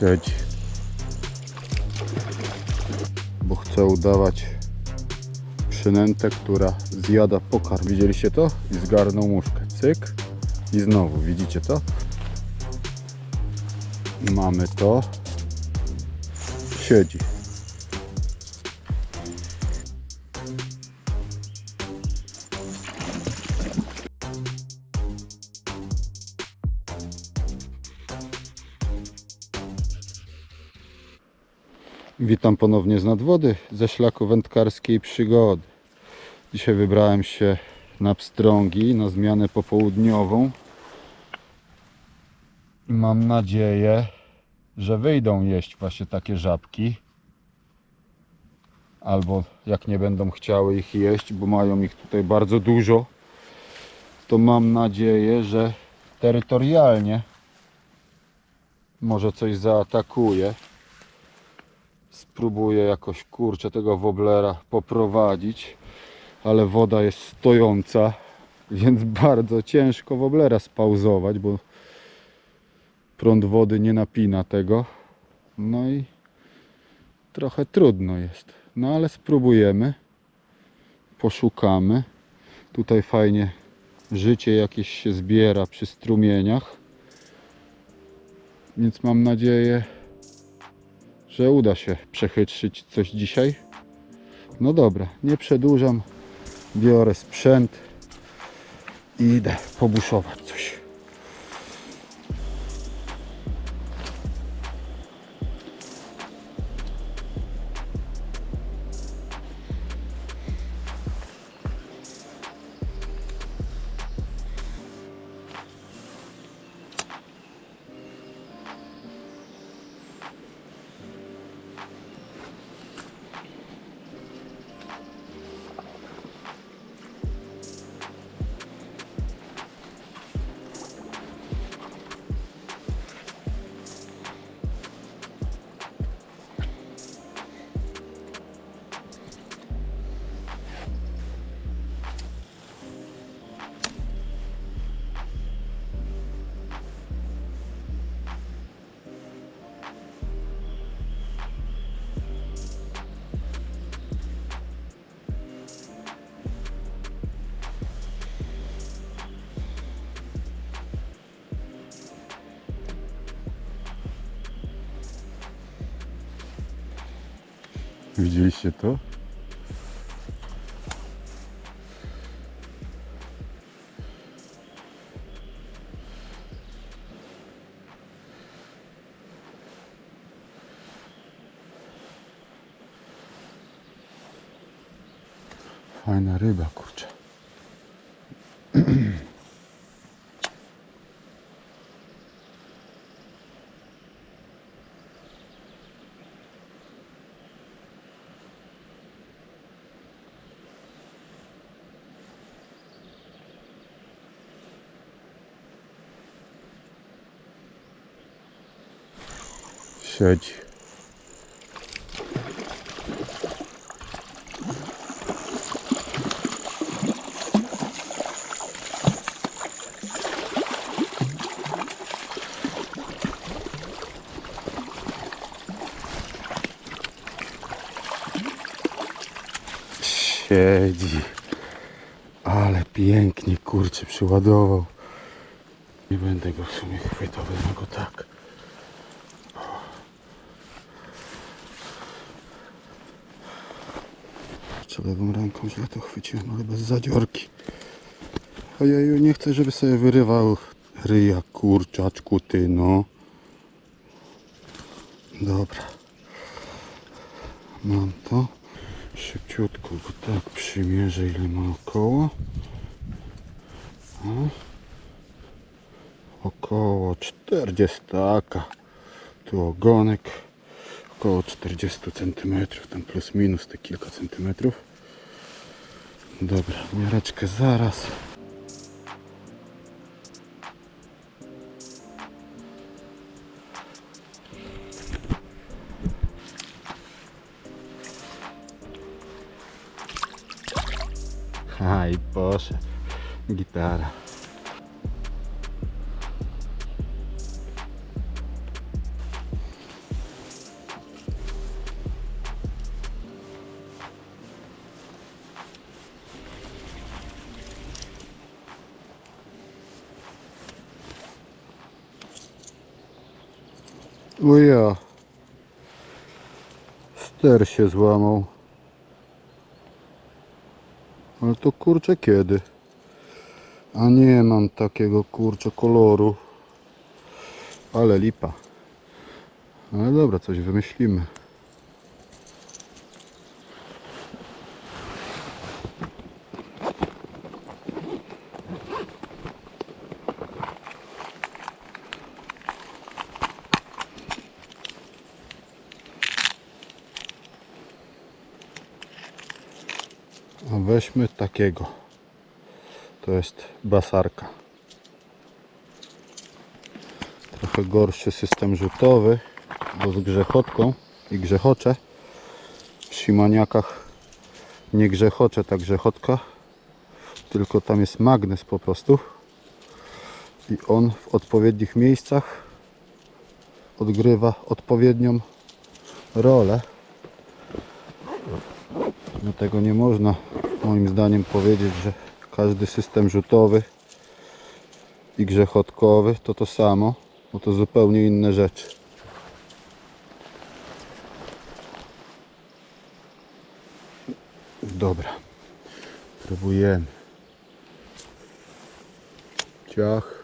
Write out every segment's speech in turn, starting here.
Siedzi. Bo chce udawać przynętę, która zjada pokarm. Widzieliście to? I zgarnął muszkę. Cyk. I znowu, widzicie to? Mamy to. Siedzi. Witam ponownie z nadwody ze szlaku wędkarskiej przygody. Dzisiaj wybrałem się na pstrągi na zmianę popołudniową. I mam nadzieję, że wyjdą jeść właśnie takie żabki. Albo jak nie będą chciały ich jeść, bo mają ich tutaj bardzo dużo, to mam nadzieję, że terytorialnie może coś zaatakuje spróbuję jakoś kurczę tego woblera poprowadzić, ale woda jest stojąca, więc bardzo ciężko woblera spauzować, bo prąd wody nie napina tego. No i trochę trudno jest. No ale spróbujemy. Poszukamy. Tutaj fajnie życie jakieś się zbiera przy strumieniach. Więc mam nadzieję, że uda się przechytrzyć coś dzisiaj. No dobra, nie przedłużam. Biorę sprzęt i idę pobuszować coś. Widzieliście to? Siedzi. Siedzi. Ale pięknie kurczę przyładował. Nie będę go w sumie chwytał, wezmę go tak. Czy lewą ręką źle to chwyciłem, ale bez zadziorki. Ojeju, nie chcę, żeby sobie wyrywał ryja, kurczaczku, ty no. Dobra. Mam to. Szybciutko go tak przymierzę, ile ma około. O. Około 40 Tu ogonek około 40 cm, tam plus minus te kilka centymetrów. Dobra, miareczkę zaraz. I poszedł. Gitara. O ja. Ster się złamał. Ale to kurczę kiedy? A nie mam takiego kurczę koloru. Ale lipa. Ale dobra, coś wymyślimy. Weźmy takiego. To jest basarka. Trochę gorszy system rzutowy, bo z grzechotką i grzechocze. W Simaniakach nie grzechocze ta grzechotka, tylko tam jest magnes po prostu. I on w odpowiednich miejscach odgrywa odpowiednią rolę. Dlatego nie można moim zdaniem powiedzieć, że każdy system rzutowy i grzechotkowy to to samo, bo to zupełnie inne rzeczy. Dobra, próbujemy. Ciach.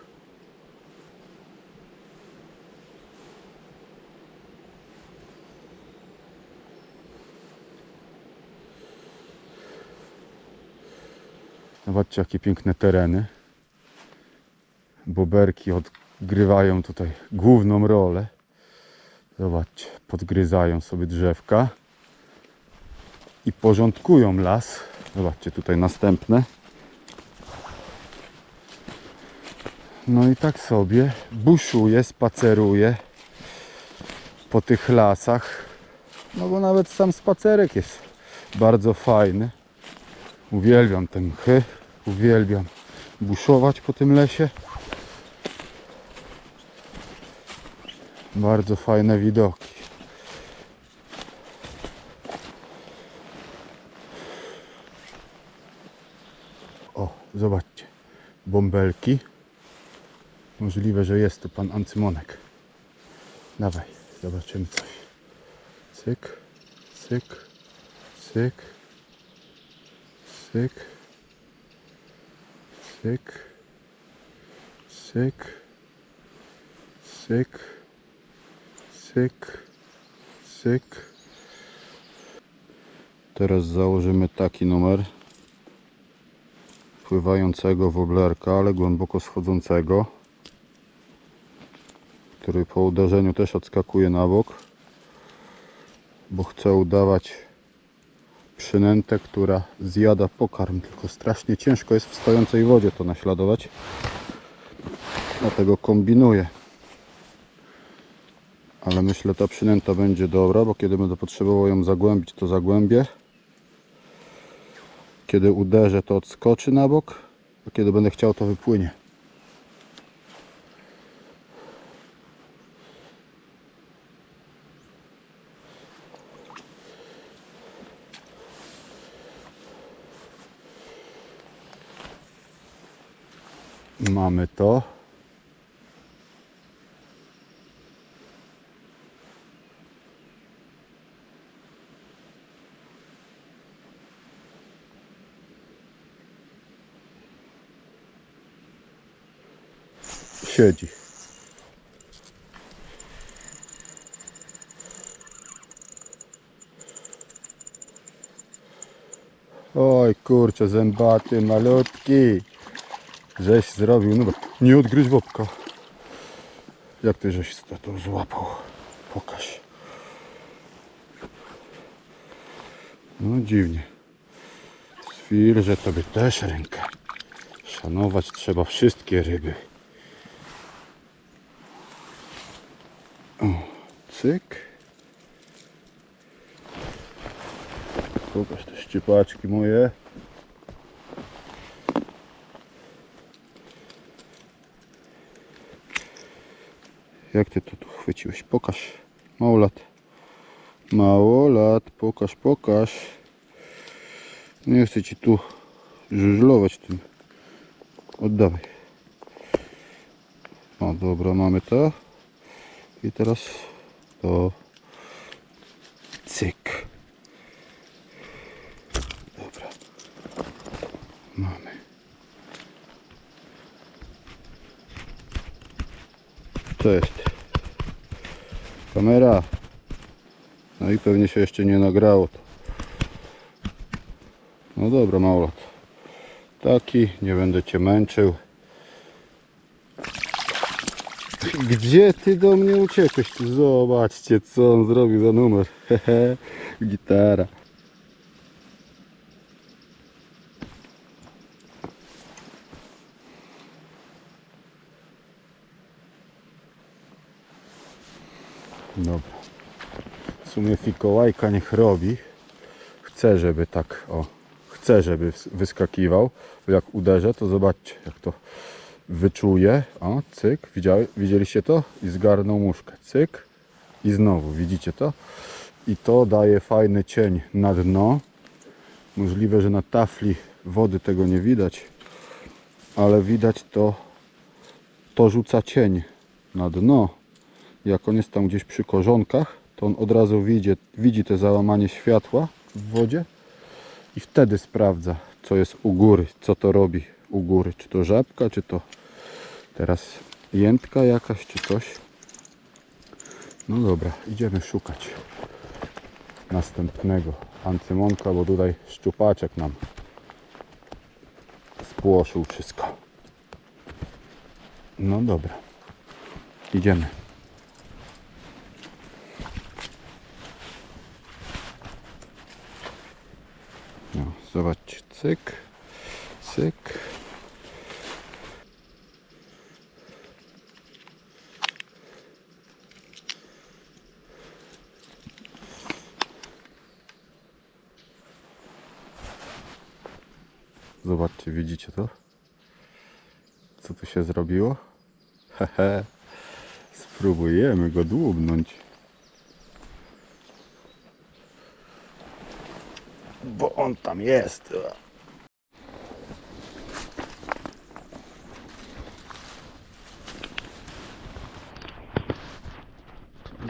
Zobaczcie jakie piękne tereny. Boberki odgrywają tutaj główną rolę. Zobaczcie, podgryzają sobie drzewka i porządkują las. Zobaczcie tutaj następne. No i tak sobie buszuję, spaceruję po tych lasach. No bo nawet sam spacerek jest bardzo fajny. Uwielbiam te mchy, uwielbiam buszować po tym lesie. Bardzo fajne widoki. O, zobaczcie. Bąbelki. Możliwe, że jest tu pan Ancymonek. Dawaj, zobaczymy coś. Cyk, cyk, cyk, cyk, cyk, cyk, cyk, cyk, cyk. Teraz założymy taki numer pływającego woblerka, ale głęboko schodzącego, który po uderzeniu też odskakuje na bok, bo chcę udawać przynętę, która zjada pokarm, tylko strasznie ciężko jest w stojącej wodzie to naśladować. Dlatego kombinuję. Ale myślę, ta przynęta będzie dobra, bo kiedy będę potrzebował ją zagłębić, to zagłębię. Kiedy uderzę, to odskoczy na bok, a kiedy będę chciał, to wypłynie. Mamy to. Siedzi. Oj kurczę, zębaty, malutki. Żeś zrobił, no nie odgryź wopka. Jak ty żeś to, złapał? Pokaż. No dziwnie. Sfil, że tobie też rękę. Szanować trzeba wszystkie ryby. O, cyk. Pokaż te szczypaczki moje. Jak ty to tu chwyciłeś? Pokaż. Małolat. Małolat. Pokaż, pokaż. Nie chcę ci tu żużlować tym. Oddawaj. O dobra, mamy to. I teraz to cyk. Dobra. Mamy. To jest. Kamera. No i pewnie się jeszcze nie nagrało. No dobra, małolot. Taki, nie będę cię męczył. Gdzie ty do mnie uciekłeś? Zobaczcie, co on zrobił za numer. Gitara. Dobra. W sumie fikołajka niech robi. Chcę, żeby tak, o, chcę, żeby wyskakiwał. Bo jak uderzę, to zobaczcie, jak to wyczuje. O, cyk, widziały, widzieliście to? I zgarnął muszkę. Cyk. I znowu, widzicie to? I to daje fajny cień na dno. Możliwe, że na tafli wody tego nie widać, ale widać to, to rzuca cień na dno. Jak on jest tam gdzieś przy korzonkach, to on od razu widzi, widzi te załamanie światła w wodzie i wtedy sprawdza, co jest u góry, co to robi u góry. Czy to żabka, czy to teraz jętka jakaś, czy coś. No dobra, idziemy szukać następnego ancymonka, bo tutaj szczupaczek nam spłoszył wszystko. No dobra, idziemy. No, zobaczcie, cyk, cyk. Zobaczcie, widzicie to? Co tu się zrobiło? Hehe. Spróbujemy go dłubnąć. Bo on tam jest.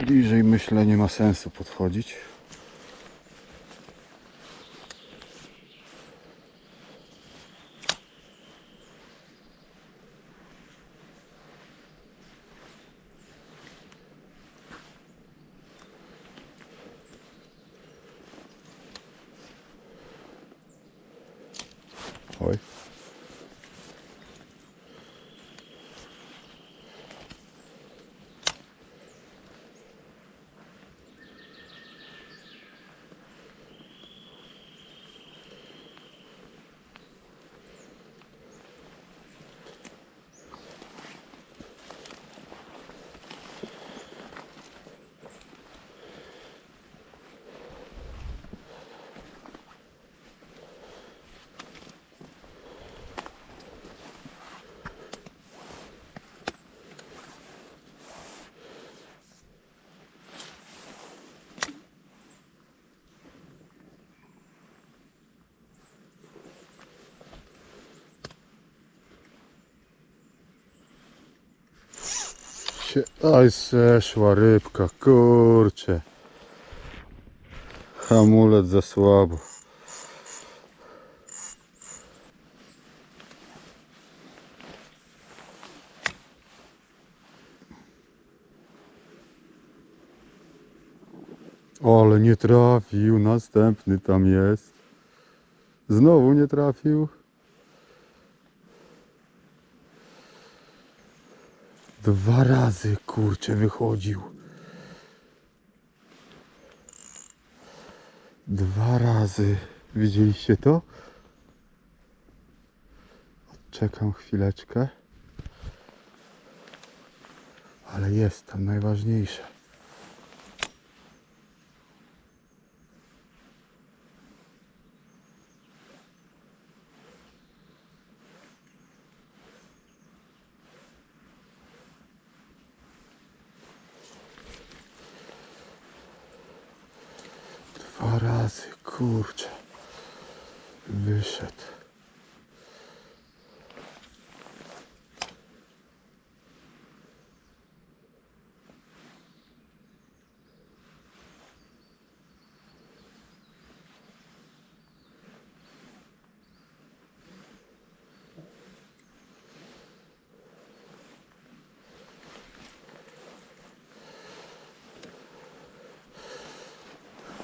Bliżej myślę nie ma sensu podchodzić. Oj. Się... Oj, zeszła rybka, kurcze. Hamulec za słabo. Ale nie trafił, następny tam jest. Znowu nie trafił. Dwa razy kurczę wychodził. Dwa razy. Widzieliście to? Czekam chwileczkę. Ale jest tam najważniejsze. Kurczę. Wyszedł.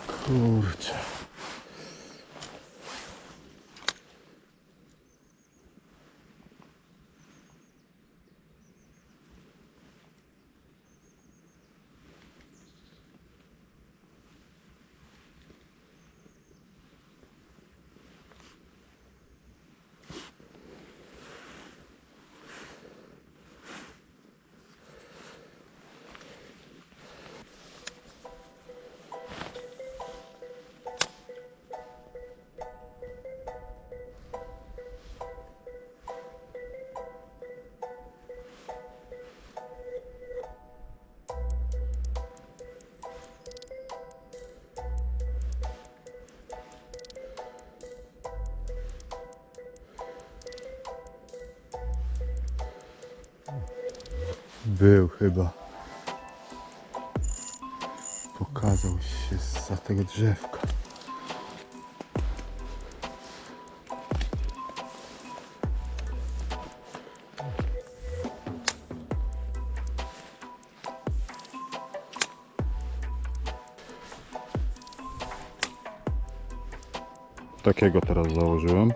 Kurczę. Był chyba. Pokazał się za tego drzewka. Takiego teraz założyłem.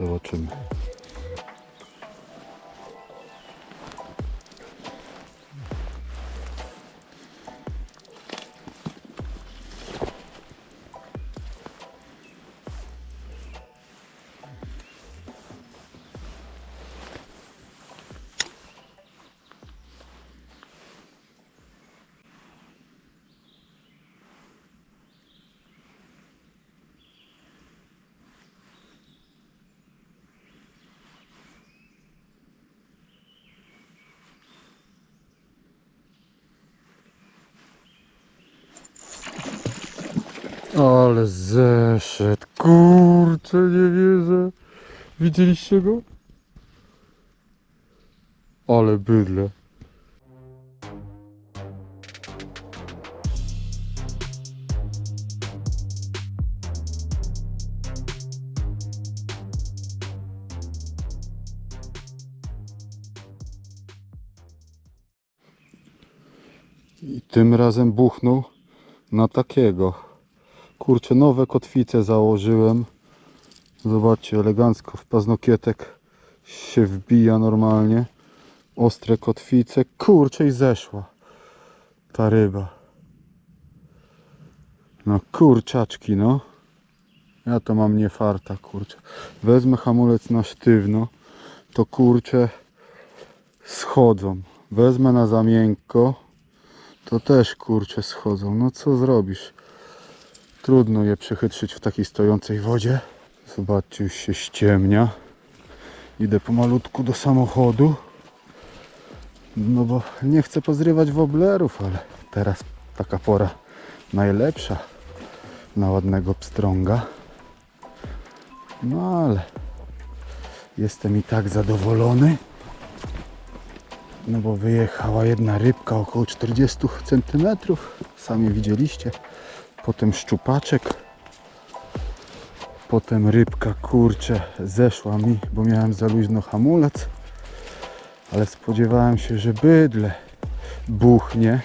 Zobaczymy. Ale zeszedł. Kurczę, nie wierzę. Widzieliście go? Ale bydle. I tym razem buchnął na takiego. Kurczę, nowe kotwice założyłem. Zobaczcie, elegancko w paznokietek się wbija normalnie. Ostre kotwice. Kurczę, i zeszła ta ryba. No kurczaczki, no. Ja to mam nie farta, kurczę. Wezmę hamulec na sztywno, to kurczę schodzą. Wezmę na za miękko, to też kurczę schodzą. No co zrobisz? Trudno je przechytrzyć w takiej stojącej wodzie. Zobaczcie, już się ściemnia. Idę pomalutku do samochodu. No bo nie chcę pozrywać woblerów, ale teraz taka pora najlepsza na ładnego pstrąga. No ale jestem i tak zadowolony. No bo wyjechała jedna rybka około 40 cm. Sami widzieliście. Potem szczupaczek. Potem rybka kurcze zeszła mi, bo miałem za luźno hamulec. Ale spodziewałem się, że bydle buchnie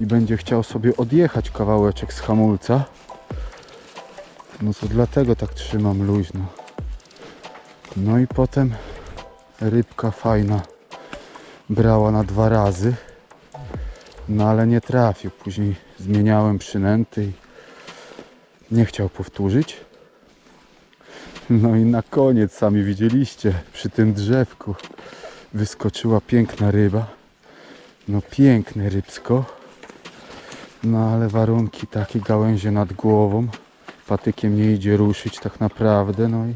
i będzie chciał sobie odjechać kawałeczek z hamulca. No to dlatego tak trzymam luźno. No i potem rybka fajna brała na dwa razy. No ale nie trafił. Później zmieniałem przynęty i nie chciał powtórzyć. No i na koniec sami widzieliście przy tym drzewku wyskoczyła piękna ryba. No piękne rybsko. No ale warunki takie gałęzie nad głową. Patykiem nie idzie ruszyć tak naprawdę. No i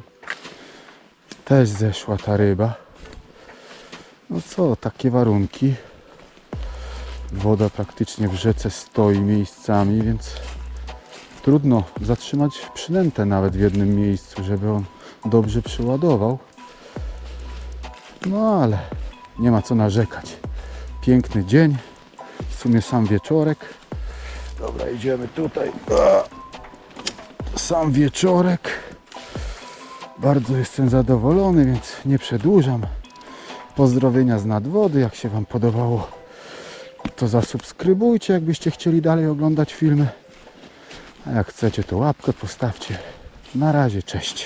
też zeszła ta ryba. No co, takie warunki. Woda praktycznie w rzece stoi miejscami, więc trudno zatrzymać przynętę nawet w jednym miejscu, żeby on dobrze przyładował. No ale nie ma co narzekać. Piękny dzień, w sumie sam wieczorek. Dobra, idziemy tutaj. Sam wieczorek. Bardzo jestem zadowolony, więc nie przedłużam. Pozdrowienia z nadwody. Jak się Wam podobało, to zasubskrybujcie, jakbyście chcieli dalej oglądać filmy. A jak chcecie, to łapkę postawcie. Na razie, cześć.